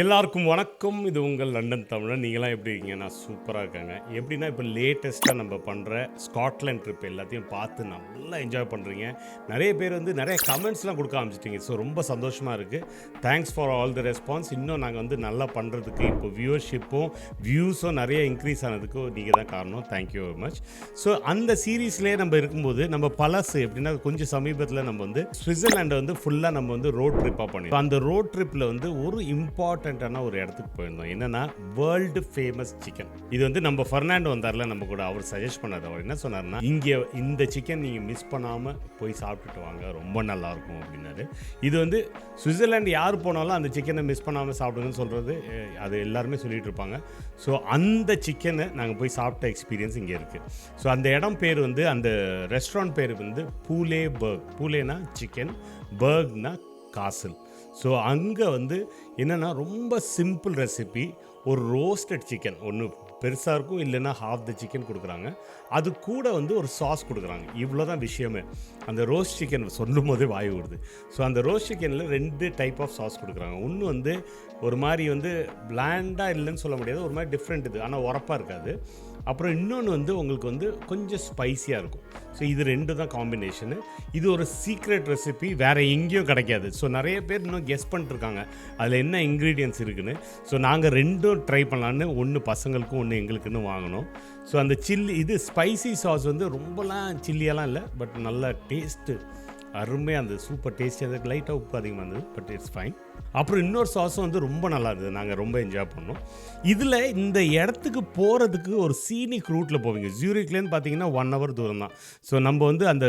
எல்லாருக்கும் வணக்கம். இது உங்கள் லண்டன் தமிழன். நீங்களாம் எப்படி இருக்கீங்க? நான் சூப்பராக இருக்காங்க. எப்படின்னா இப்போ லேட்டஸ்ட்டாக நம்ம பண்ணுற ஸ்காட்லாண்ட் ட்ரிப் எல்லாத்தையும் பார்த்து நல்லா என்ஜாய் பண்ணுறீங்க நிறைய பேர் வந்து நிறைய கமெண்ட்ஸ்லாம் கொடுக்க ஆரம்பிச்சிட்டிங்க. ஸோ ரொம்ப சந்தோஷமாக இருக்குது thanks for all the response இன்னும் நாங்கள் வந்து நல்லா பண்ணுறதுக்கு இப்போ வியூவர்ஷிப்பும் வியூஸும் நிறைய இன்க்ரீஸ் ஆனதுக்கு நீங்கள் தான் காரணம். தேங்க்யூ வெரி மச் ஸோ அந்த சீரீஸ்லேயே நம்ம இருக்கும்போது நம்ம பழசு எப்படின்னா கொஞ்சம் சமீபத்தில் நம்ம வந்து சுவிட்சர்லாண்டை வந்து ஃபுல்லாக நம்ம வந்து ரோட் ட்ரிப்பாக பண்ணி அந்த ரோட் ட்ரிப்பில் வந்து ஒரு இம்பார்ட்டண்ட்டான ஒரு இடத்துக்கு போயிருந்தோம். என்னன்னா வேர்ல்டு ஃபேமஸ் சிக்கன் இது வந்து நம்ம ஃபெர்னாண்டோ வந்தார்ல நம்ம கூட அவர் சஜஸ்ட் பண்ணார். அவர் என்ன சொன்னார்னா இங்கே இந்த சிக்கன் நீங்கள் மிஸ் பண்ணாமல் போய் சாப்பிட்டுட்டு வாங்க ரொம்ப நல்லா இருக்கும் அப்படின்னாரு. இது வந்து சுவிட்சர்லாந்து யார் போனாலும் அந்த சிக்கனை மிஸ் பண்ணாமல் சாப்பிடுங்கன்னு சொல்கிறது அது எல்லாருமே சொல்லிட்டு இருப்பாங்க. ஸோ அந்த சிக்கனை நாங்கள் போய் சாப்பிட்ட எக்ஸ்பீரியன்ஸ் இங்கே இருக்குது ஸோ அந்த இடம் பேர் வந்து அந்த ரெஸ்டாரண்ட் பேர் வந்து பூலே பர்க் பூலேனா சிக்கன் பர்க்னா காசல் ஸோ அங்கே வந்து என்னென்னா ரொம்ப சிம்பிள் ரெசிபி ஒரு ரோஸ்டட் சிக்கன் ஒன்று பெருசாக இருக்கும் இல்லைன்னா ஹாஃப் த சிக்கன் கொடுக்குறாங்க. அது கூட வந்து ஒரு சாஸ் கொடுக்குறாங்க. இவ்வளோ தான் விஷயமே. அந்த ரோஸ்ட் சிக்கன் சொல்லும் போதே வாய் விடுது ஸோ அந்த ரோஸ்ட் சிக்கனில் ரெண்டு டைப் ஆஃப் சாஸ் கொடுக்குறாங்க. ஒன்று வந்து ஒரு மாதிரி வந்து பிளாண்டாக இல்லைன்னு சொல்ல முடியாது. ஒரு மாதிரி டிஃப்ரெண்ட் இது. ஆனால் உரப்பாக இருக்காது. அப்புறம் இன்னொன்று வந்து உங்களுக்கு வந்து கொஞ்சம் ஸ்பைசியாக இருக்கும். ஸோ இது ரெண்டு தான் காம்பினேஷனு இது ஒரு சீக்ரெட் ரெசிபி வேறு எங்கேயும் கிடைக்காது. ஸோ நிறைய பேர் இன்னும் கெஸ் பண்ணிட்டுருக்காங்க. அதில் என்ன இன்க்ரீடியன்ஸ் இருக்குன்னு. ஸோ நாங்கள் ரெண்டும் ட்ரை பண்ணலான்னு ஒன்று பசங்களுக்கும் ஒன்று எங்களுக்குன்னு வாங்கினோம். ஸோ அந்த சில்லி இது ஸ்பைசி சாஸ் வந்து ரொம்பலாம் சில்லியெல்லாம் இல்லை பட் நல்ல டேஸ்ட்டு அருமையாக அந்த சூப்பர் டேஸ்டி அதுக்கு லைட்டாக உப்பு அதிகமாக இருந்தது பட் இட்ஸ் ஃபைன் அப்புறம் இன்னொரு சாஸும் வந்து ரொம்ப நல்லா இருந்தது. நாங்கள் ரொம்ப என்ஜாய் பண்ணோம். இதில் இந்த இடத்துக்கு போகிறதுக்கு ஒரு சீனிக் ரூட்டில் போவீங்க. ஜூரிக்லேருந்து பார்த்தீங்கன்னா ஒன் ஹவர் தூரம் தான். ஸோ நம்ம வந்து அந்த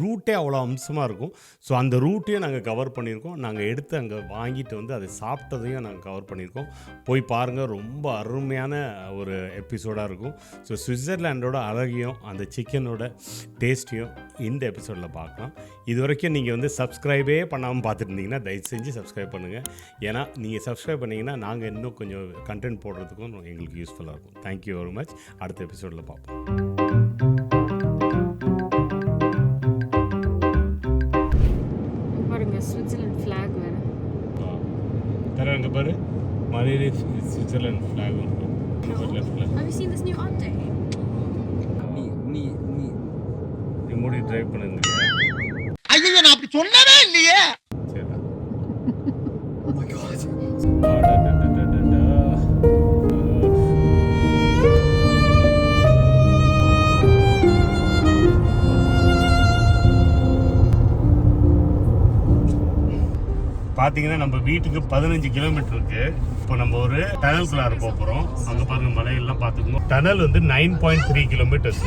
ரூட்டே அவ்வளோ அம்சமாக இருக்கும். ஸோ அந்த ரூட்டையும் நாங்கள் கவர் பண்ணியிருக்கோம். நாங்கள் எடுத்து அங்கே வாங்கிட்டு வந்து அதை சாப்பிட்டதையும் நாங்கள் கவர் பண்ணியிருக்கோம். போய் பாருங்கள் ரொம்ப அருமையான ஒரு எபிசோடாக இருக்கும். ஸோ சுவிட்சர்லாண்டோட அழகையும் அந்த சிக்கனோட டேஸ்ட்டையும் இந்த எபிசோடில் பார்க்கலாம். இது வரைக்கும் நீங்கள் வந்து சப்ஸ்கிரைபே பண்ணாமல் பார்த்துட்டு இருந்தீங்கன்னா தயவு செஞ்சு சப்ஸ்கிரைப் பண்ணுங்கள் ஏன்னா நீங்கள் சப்ஸ்கிரைப் பண்ணிங்கன்னா நாங்கள் இன்னும் கொஞ்சம் கண்டென்ட் போடுறதுக்கும் எங்களுக்கு யூஸ்ஃபுல்லாக இருக்கும். தேங்க்யூ வெரி மச் அடுத்த எபிசோடில் பார்ப்போம் பாருங்க சுவிட்சர்லாந்து ஃபிளாக் வேற. தர அங்கே பாரு. மலையிலே சுவிட்சர்லாந்து ஃப்ளாக் இருக்கும் லெஃப்டில் Have you seen this new update? நீ நீ நீ. மூடி ட்ரைவ் பண்ணுங்க. ஐயோ நான் அப்படி சொன்னவே இல்லையே. பார்த்தீங்கன்னா நம்ம வீட்டுக்கு பதினஞ்சு கிலோமீட்டர் இருக்கு. இப்போ நம்ம ஒரு டனல்குள்ளார போக போகிறோம் அங்கே பாருங்க மலையெல்லாம் பார்த்துக்கணும் டனல் வந்து நைன் பாயிண்ட் த்ரீ கிலோமீட்டர்ஸ்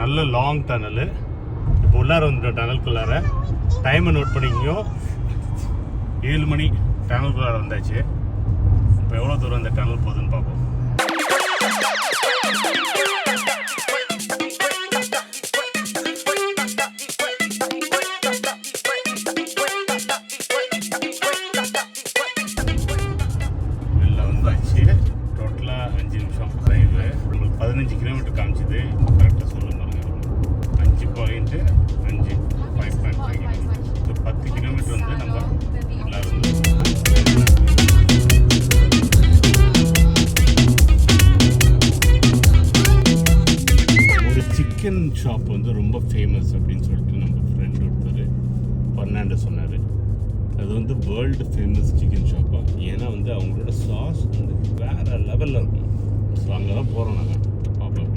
நல்ல லாங் டனல் இப்போ உள்ளார வந்துட்டோம் டனல்குள்ளார டைமை நோட் பண்ணிக்கோ ஏழு மணி டனல்குள்ளார வந்தாச்சு. இப்போ எவ்வளோ தூரம் அந்த டனல் போகுதுன்னு பார்ப்போம் சிக்கன் ஷாப் வந்து ரொம்ப ஃபேமஸ் அப்படின்னு சொல்லிட்டு நம்ம ஃப்ரெண்ட் ஒருத்தர் பர்னாண்டோ சொன்னார். அது வந்து வேர்ல்டு ஃபேமஸ் சிக்கன் ஷாப்பாக ஏன்னா வந்து அவங்களோட சாஸ் வந்து வேறு லெவலில் இருக்கும். ஸோ அங்கே தான் போகிறோம் நாங்கள் பார்ப்போம்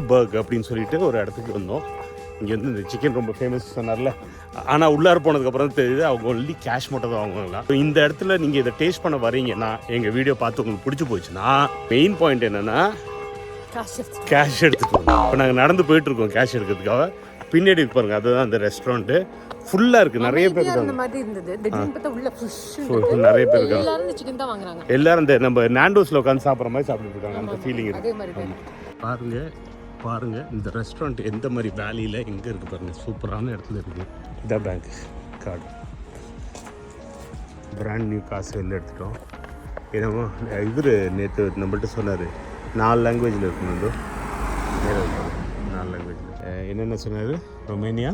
பர்க் அப்படின்னு சொல்லிட்டு ஒரு இடத்துக்கு வந்தோம். இங்கே வந்து இந்த சிக்கன் ரொம்ப ஃபேமஸ் சொன்னார்ல. ஆனால் உள்ளார போனதுக்கப்புறம் தெரியுது அவங்க ஒன்லி கேஷ் மட்டும் தான் வாங்குவாங்களா So, இந்த இடத்துல நீங்கள் இதை டேஸ்ட் பண்ண வரீங்கன்னா எங்கள் வீடியோ பார்த்து உங்களுக்கு பிடிச்சி போச்சுன்னா மெயின் பாயிண்ட் என்னென்னா கேஷ் வரணும் இப்போ நாங்கள் நடந்து போயிட்டு இருக்கோம் கேஷ் எடுக்கிறதுக்காக. பின்னாடி பாருங்க அதுதான் அந்த ரெஸ்டாரண்ட்டு ஃபுல்லாக இருக்குது நிறைய பேர் இருக்காங்க. மாதிரி இருந்தது. திடீர்னு பார்த்தா உள்ள ஃபிஷ் Full- நிறைய பேர் இருக்காங்க. எல்லாரும் இந்த சிக்கன் தான் வாங்குறாங்க. எல்லாரும் இந்த நம்ம நாண்டோஸில் உட்காந்து சாப்பிட்ற மாதிரி சாப்பிட்டு இருக்காங்க. அந்த ஃபீலிங் அதே மாதிரி தான் பாருங்க பாருங்க இந்த ரெஸ்டாரண்ட் எந்த மாதிரி வேலியில் எங்கே இருக்குது பாருங்க. சூப்பரான இடத்துல இருக்குது இதான் பேங்க் கார்டு பிராண்ட் நியூ காசு வெளில எடுத்துட்டோம். என்னமோ இவர் நேற்று நம்மள்ட்ட சொன்னார் நாலு லாங்குவேஜில் இருக்கணும். நாலு லாங்குவேஜில் என்னென்ன சொன்னார்? Romania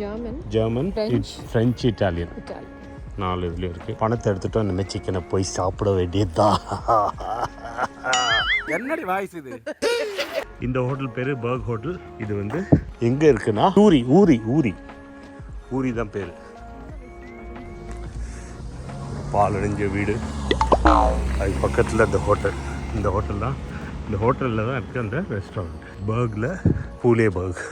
German German. French Italian Italy நாலு இதுலேயும் இருக்குது பணத்தை எடுத்துட்டோம் இனிமேல் சிக்கனை போய் சாப்பிட வேண்டியதுதான். என்னடி வாய்ஸ் இது? இந்த ஹோட்டல் பேர் பர்க் ஹோட்டல் இது வந்து எங்கே இருக்குன்னா? ஊரி ஊரி ஊரி. ஊரி தான் பேர். பாலடைஞ்ச வீடு. அது பக்கத்தில் இந்த ஹோட்டல். இந்த ஹோட்டல் தான். இந்த ஹோட்டலில் தான் இருக்குது அந்த ரெஸ்டாரண்ட் பர்கில் பூலே பர்க்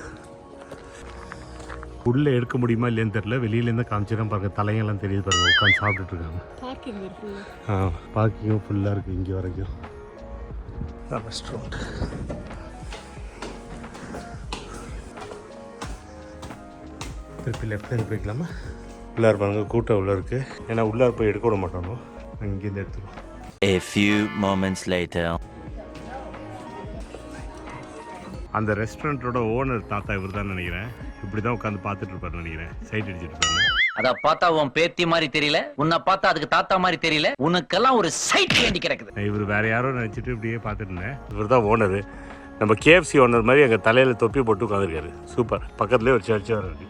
உள்ளே எடுக்க முடியுமா இல்லையான்னு தெரில வெளியிலேருந்து காமிச்சிடும் பாருங்க. தலையெல்லாம் தெரியுது பாருங்க. உட்காந்து சாப்பிட்டுட்டு இருக்காங்க. பார்க்கிங் இருக்கு ஆ பார்க்கிங்கும் ஃபுல்லாக இருக்குது இங்கே வரைக்கும். ரெஸ்டாரண்ட் திருப்பி லெஃப்ட் சைடு போய்க்கலாமா? உள்ளார் பாருங்க கூட்டம் உள்ள இருக்குது ஏன்னா உள்ளார் போய் எடுக்க விட மாட்டானோ அங்கேருந்து எடுத்துக்கலாம். A few moments later. அந்த ரெஸ்டாரண்ட்டோட ஓனர் தாத்தா இவர் தான் நினைக்கிறேன். இப்படி தான் உட்காந்து பார்த்துட்டு இருப்பாரு நினைக்கிறேன். சைட் அடிச்சிட்டு இருப்பாரு அத பார்த்தா உன் பேத்தி மாதிரி தெரியல. உன்னை பார்த்தா அதுக்கு தாத்தா மாதிரி தெரியல. உனக்கெல்லாம் ஒரு சைட் வேண்டி கிடக்குது. இவர் வேற யாரோ நினச்சிட்டு இப்படியே பார்த்துட்டு இருந்தேன். இவர் தான் ஓனரு நம்ம கேஎஃப்சி ஓனர் மாதிரி எங்கள் தலையில் தொப்பி போட்டு உட்காந்துருக்காரு சூப்பர் பக்கத்துலேயே ஒரு சர்ச் வேறு இருக்கு.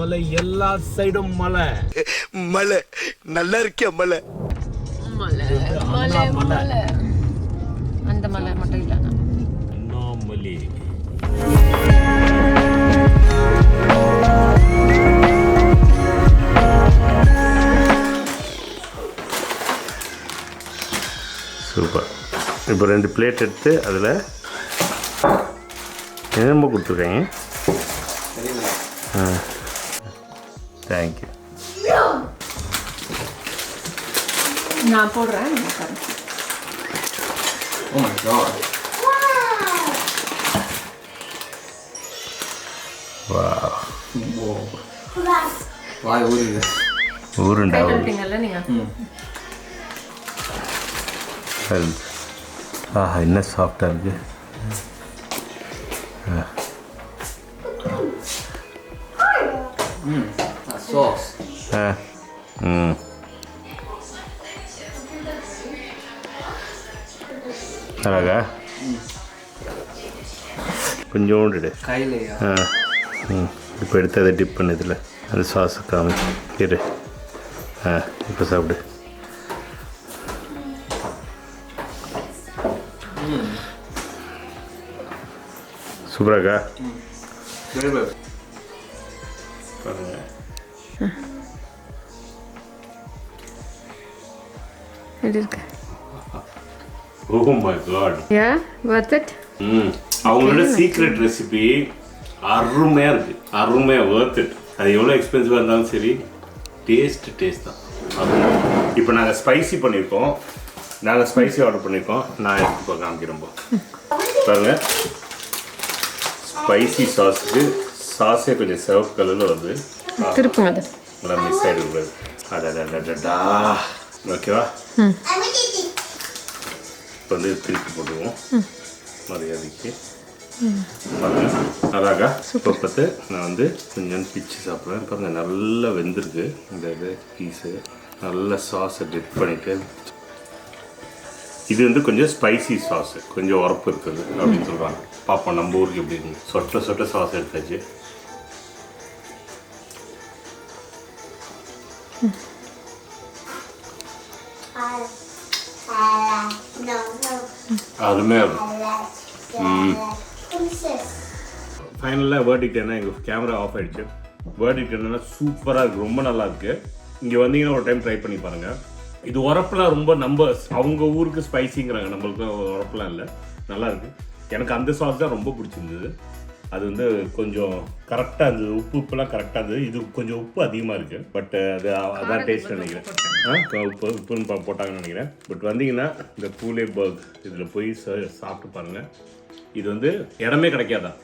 மலை எல்லா சைடும் மலை. மலை. நல்லா இருக்கியா மலை? மலை மலை அந்த மலை மட்டும் இல்லைண்ணா அண்ணாமலை. சூப்பர். இப்போ ரெண்டு பிளேட் எடுத்து அதில் என்னமோ கொடுத்துருக்காங்க ஆ. தேங்க்யூ நான் போடுறேன். Oh my god. வா Whoa. வாய் ஊறுது. ஊருண்டா ஆஹா என்ன சாஃப்டாக இருக்குது சாஸ் ஆ ம் அழகா கொஞ்சோண்டு. கையிலையா ஆ ம் இப்போ எடுத்து அதை டிப் பண்ணு இதில் அந்த சாஸை காமி இரு ஆ இப்போ சாப்பிடு சூப்பராக்கா வெரி எப்படி இருக்கு ஓ my God yeah worth it? ம். அவங்களோட சீக்ரெட் ரெசிபி அருமையாக இருக்கு. அருமையாக worth it. அது எவ்வளோ எக்ஸ்பென்சிவாக இருந்தாலும் சரி டேஸ்ட் டேஸ்ட் தான். இப்போ நாங்கள் ஸ்பைசி பண்ணியிருக்கோம் நாங்கள் ஸ்பைசி ஆர்டர் பண்ணியிருக்கோம் நான் எடுத்து இப்போ காமிக்கிறோம். பாருங்க. ஸ்பைசி சாஸுக்கு சாஸே கொஞ்சம் சிவப்பு கலரில் வருது. திருப்புங்க நல்லா மிஸ் ஆகிடக்கூடாது அடடா ஓகேவா? இப்போ வந்து திருப்பி போட்டுருவோம் மரியாதைக்கு. அழகா இப்போ பார்த்து நான் வந்து கொஞ்சம் பிச்சு சாப்பிட்றேன். பாருங்க நல்லா வெந்திருக்கு. இந்த இது பீஸு நல்ல சாஸை டிப் பண்ணிட்டு. இது வந்து கொஞ்சம் ஸ்பைசி சாஸ் கொஞ்சம் உரப்பு இருக்குது அப்படின்னு சொல்கிறாங்க பார்ப்போம் நம்ம ஊருக்கு எப்படி இருக்கு சொட்ட சொட்ட சாஸ் எடுத்தாச்சு. அருமையாக இருக்கும் ஃபைனலாக வேர்டிக்ட் என்ன? எங்கள் கேமரா ஆஃப் ஆயிடுச்சு. வேர்டிக்ட் என்னன்னா சூப்பராக இருக்குது ரொம்ப நல்லா இருக்குது இங்கே வந்தீங்கன்னா ஒரு டைம் ட்ரை பண்ணி பாருங்கள் இது உரப்புலாம் ரொம்ப நம்ம அவங்க ஊருக்கு ஸ்பைசிங்கிறாங்க நம்மளுக்கு உரப்புலாம் இல்லை. நல்லா இருக்கு. எனக்கு அந்த சாஸ் தான் ரொம்ப பிடிச்சிருந்தது. அது வந்து கொஞ்சம் கரெக்டாக இருந்தது. உப்பு உப்புலாம் கரெக்டாக இருந்தது. இது கொஞ்சம் உப்பு அதிகமாக இருக்குது பட் அது அதான் டேஸ்ட் நினைக்கிறேன். ஆ உப்பு உப்புன்னு போட்டாங்கன்னு நினைக்கிறேன். பட் வந்தீங்கன்னா இந்த கூலே பர்க் இதில் போய் சாப்பிட்டு பாருங்கள் இது வந்து இடமே தான்.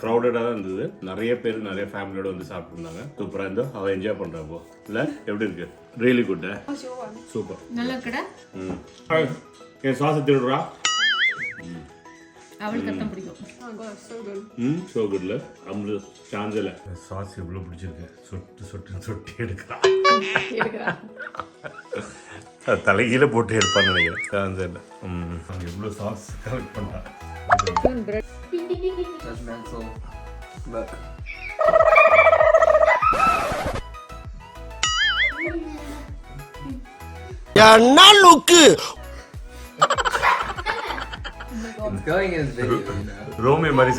க்ரௌடடாக தான் இருந்தது. நிறைய பேர் நிறைய ஃபேமிலியோட வந்து சாப்பிட்டுருந்தாங்க. சூப்பராக இருந்தோ அவள் என்ஜாய் பண்ணுறாப்போ இல்லை? எப்படி இருக்கு? ரியலி குட் சூப்பர் நல்லா இருக்கடா. ம். என் சுவாசம் திருடுறா அவளுக்கு அதான் பிடிக்கும். ம் ஸோ குட்ல அம்பு சாஞ்சல. சாஸ் எவ்வளோ பிடிச்சிருக்கு. சொட்டு சொட்டு சொட்டி தலைகீழ போட்டு எடுப்பான்னு நினைக்கிறேன். சாஞ்சல. ம் எவ்வளோ சாஸ் கலெக்ட் பண்ணா. என்ன look It's going in his video, you know. Raw memories